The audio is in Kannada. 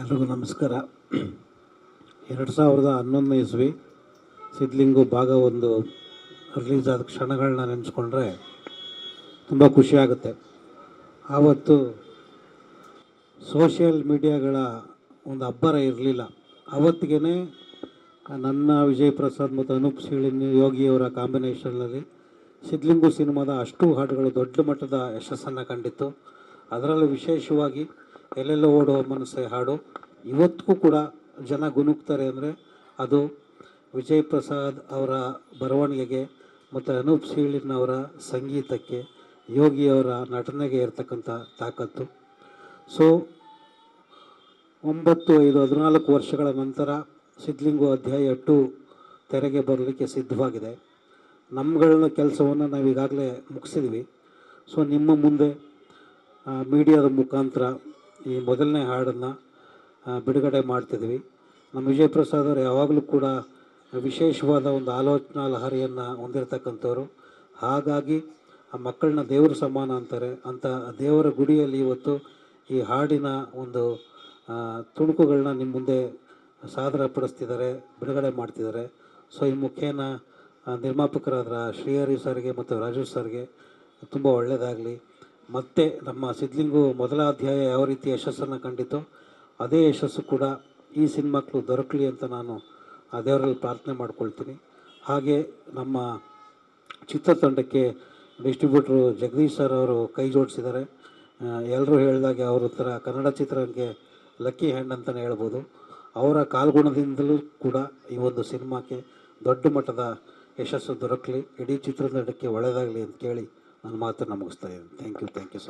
ಎಲ್ರಿಗೂ ನಮಸ್ಕಾರ. ಎರಡು ಸಾವಿರದ ಹನ್ನೊಂದನೇ ಇಸ್ವಿ ಸಿದ್ಲಿಂಗು ಭಾಗ ಒಂದು ರಿಲೀಸ್ ಆದ ಕ್ಷಣಗಳನ್ನ ನೆನೆಸ್ಕೊಂಡ್ರೆ ತುಂಬ ಖುಷಿಯಾಗುತ್ತೆ ಆವತ್ತು ಸೋಷಿಯಲ್ ಮೀಡಿಯಾಗಳ ಒಂದು ಅಬ್ಬರ ಇರಲಿಲ್ಲ. ಅವತ್ತಿಗೆ ನನ್ನ ವಿಜಯ್ ಪ್ರಸಾದ್ ಮತ್ತು ಅನೂಪ್ ಸೀಳಿನ್ ಯೋಗಿಯವರ ಕಾಂಬಿನೇಷನ್ನಲ್ಲಿ ಸಿದ್ಲಿಂಗು ಸಿನಿಮಾದ ಅಷ್ಟು ಹಾಡುಗಳು ದೊಡ್ಡ ಮಟ್ಟದ ಯಶಸ್ಸನ್ನು ಕಂಡಿತ್ತು. ಅದರಲ್ಲೂ ವಿಶೇಷವಾಗಿ ಎಲ್ಲೆಲ್ಲೋ ಓಡೋ ಮನಸ್ಸೆ ಹಾಡು. ಇವತ್ತಿಗೂ ಕೂಡ ಜನ ಗುಣುಕ್ತಾರೆ ಅಂದರೆ ಅದು ವಿಜಯ್ ಪ್ರಸಾದ್ ಅವರ ಬರವಣಿಗೆಗೆ ಮತ್ತು ಅನೂಪ್ ಸೀಳಿನವರ ಸಂಗೀತಕ್ಕೆ ಯೋಗಿಯವರ ನಟನೆಗೆ ಇರತಕ್ಕಂಥ ತಾಕತ್ತು. ಸೊ ಒಂಬತ್ತು, ಐದು, ಹದಿನಾಲ್ಕು ವರ್ಷಗಳ ನಂತರ ಸಿದ್ಲಿಂಗು ಅಧ್ಯಾಯ ಟು ತೆರೆಗೆ ಬರಲಿಕ್ಕೆ ಸಿದ್ಧವಾಗಿದೆ. ನಮ್ಮಗಳನ್ನ ಕೆಲಸವನ್ನು ನಾವು ಈಗಾಗಲೇ ಮುಗಿಸಿದ್ವಿ. ಸೊ ನಿಮ್ಮ ಮುಂದೆ ಮೀಡಿಯಾದ ಮುಖಾಂತರ ಈ ಮೊದಲನೇ ಹಾಡನ್ನು ಬಿಡುಗಡೆ ಮಾಡ್ತಿದ್ವಿ. ನಮ್ಮ ವಿಜಯಪ್ರಸಾದ್ ಅವರು ಯಾವಾಗಲೂ ಕೂಡ ವಿಶೇಷವಾದ ಒಂದು ಆಲೋಚನಾ ಲಹರಿಯನ್ನು ಹೊಂದಿರತಕ್ಕಂಥವ್ರು. ಹಾಗಾಗಿ ಆ ಮಕ್ಕಳನ್ನ ದೇವ್ರ ಸಮಾನ ಅಂತಾರೆ. ಅಂತ ದೇವರ ಗುಡಿಯಲ್ಲಿ ಇವತ್ತು ಈ ಹಾಡಿನ ಒಂದು ತುಣುಕುಗಳನ್ನ ನಿಮ್ಮ ಮುಂದೆ ಸಾದರಪಡಿಸ್ತಿದ್ದಾರೆ, ಬಿಡುಗಡೆ ಮಾಡ್ತಿದ್ದಾರೆ. ಸೊ, ಈ ಮುಖೇನ ನಿರ್ಮಾಪಕರಾದ ಶ್ರೀಹರಿ ಸರ್ಗೆ ಮತ್ತು ರಾಜೇಶ್ ಸರ್ಗೆ ತುಂಬ ಒಳ್ಳೆಯದಾಗಲಿ ಮತ್ತು ನಮ್ಮ ಸಿದ್ಲಿಂಗು ಮೊದಲ ಅಧ್ಯಾಯ ಯಾವ ರೀತಿ ಯಶಸ್ಸನ್ನು ಕಂಡಿತೋ ಅದೇ ಯಶಸ್ಸು ಕೂಡ ಈ ಸಿನಿಮಾಕ್ಕೂ ದೊರಕಲಿ ಅಂತ ನಾನು ಆ ದೇವರಲ್ಲಿ ಪ್ರಾರ್ಥನೆ ಮಾಡ್ಕೊಳ್ತೀನಿ. ಹಾಗೆ ನಮ್ಮ ಚಿತ್ರತಂಡಕ್ಕೆ ಡಿಸ್ಟ್ರಿಬ್ಯೂಟ್ರು ಜಗದೀಶ್ ಸರ್ ಅವರು ಕೈ ಜೋಡಿಸಿದ್ದಾರೆ. ಎಲ್ಲರೂ ಹೇಳಿದಾಗೆ ಅವರ ಥರ ಕನ್ನಡ ಚಿತ್ರಕ್ಕೆ ಲಕ್ಕಿ ಹ್ಯಾಂಡ್ ಅಂತಲೇ ಹೇಳ್ಬೋದು. ಅವರ ಕಾಲ್ಗುಣದಿಂದಲೂ ಕೂಡ ಈ ಒಂದು ಸಿನಿಮಾಕ್ಕೆ ದೊಡ್ಡ ಮಟ್ಟದ ಯಶಸ್ಸು ದೊರಕಲಿ. ಇಡೀ ಚಿತ್ರತಂಡಕ್ಕೆ ಒಳ್ಳೆಯದಾಗಲಿ ಅಂತ ಕೇಳಿ ನನ್ನ ಮಾತನ್ನು ಮುಗಿಸ್ತಾ ಇದ್ದೀನಿ thank you thank you so much